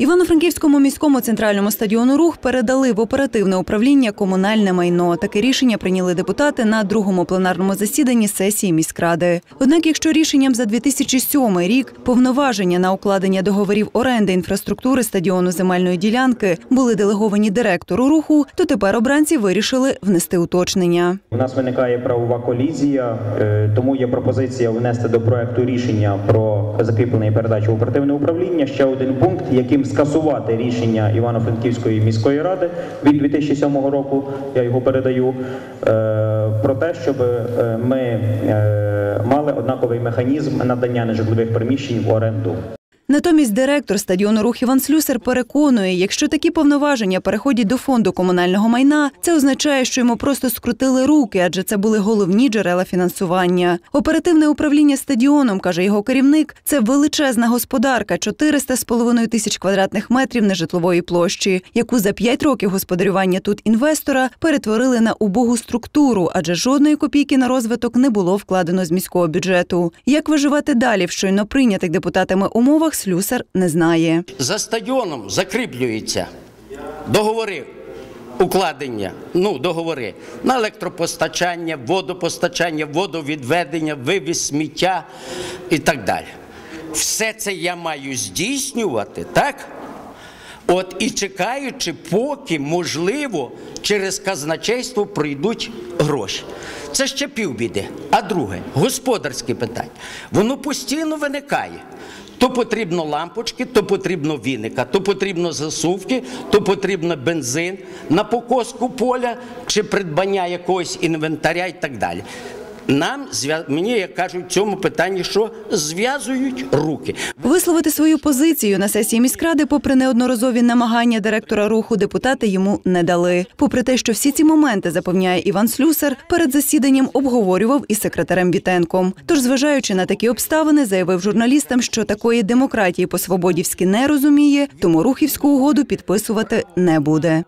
Івано-Франківському міському центральному стадіону Рух передали в оперативне управління комунальне майно. Таке рішення прийняли депутати на другому пленарному засіданні сесії міськради. Однак, якщо рішенням за 2007 рік повноваження на укладення договорів оренди інфраструктури стадіону земельної ділянки були делеговані директору руху, то тепер обранці вирішили внести уточнення. У нас виникає правова колізія, е, тому є пропозиція внести до проекту рішення про закріплення і передачу в оперативне управління ще один пункт, яким скасувати рішення Івано-Франківської міської ради від 2007 року. Я його передаю е, про те, щоб е, ми е, мали однаковий механізм надання нежитлових приміщень в оренду. Натомість директор стадіону Рух Іван Слюсар переконує, якщо такі повноваження переходять до фонду комунального майна, це означає, що йому просто скрутили руки, адже це були головні джерела фінансування. Оперативне управління стадіоном, каже його керівник, це величезна господарка 400 з половиною тисяч квадратних метрів нежитлової площі, яку за 5 років господарювання тут інвестора перетворили на убогу структуру, адже жодної копійки на розвиток не було вкладено з міського бюджету. Як виживати далі в щойно прийнятих депутатами умовах, слюсар не знає. За стадіоном закріплюються договори укладення, ну, договори на електропостачання, водопостачання, водовідведення, вивіз сміття і так далі. Все це я маю здійснювати, так? От і чекаючи, поки, можливо, через казначейство прийдуть гроші. Це ще півбіди. А друге, господарське питання. Воно постійно виникає. То потрібно лампочки, то потрібно віника, то потрібно засувки, то потрібно бензин на покоску поля чи придбання якогось інвентаря і так далі. Нам мені, як кажуть, в цьому питанні, що зв'язують руки. Висловити свою позицію на сесії міськради, попри неодноразові намагання директора руху, депутати йому не дали. Попри те, що всі ці моменти запевняє Іван Слюсар, перед засіданням обговорював із секретарем Вітенком. Тож, зважаючи на такі обставини, заявив журналістам, що такої демократії по свободівськи не розуміє, тому рухівську угоду підписувати не буде.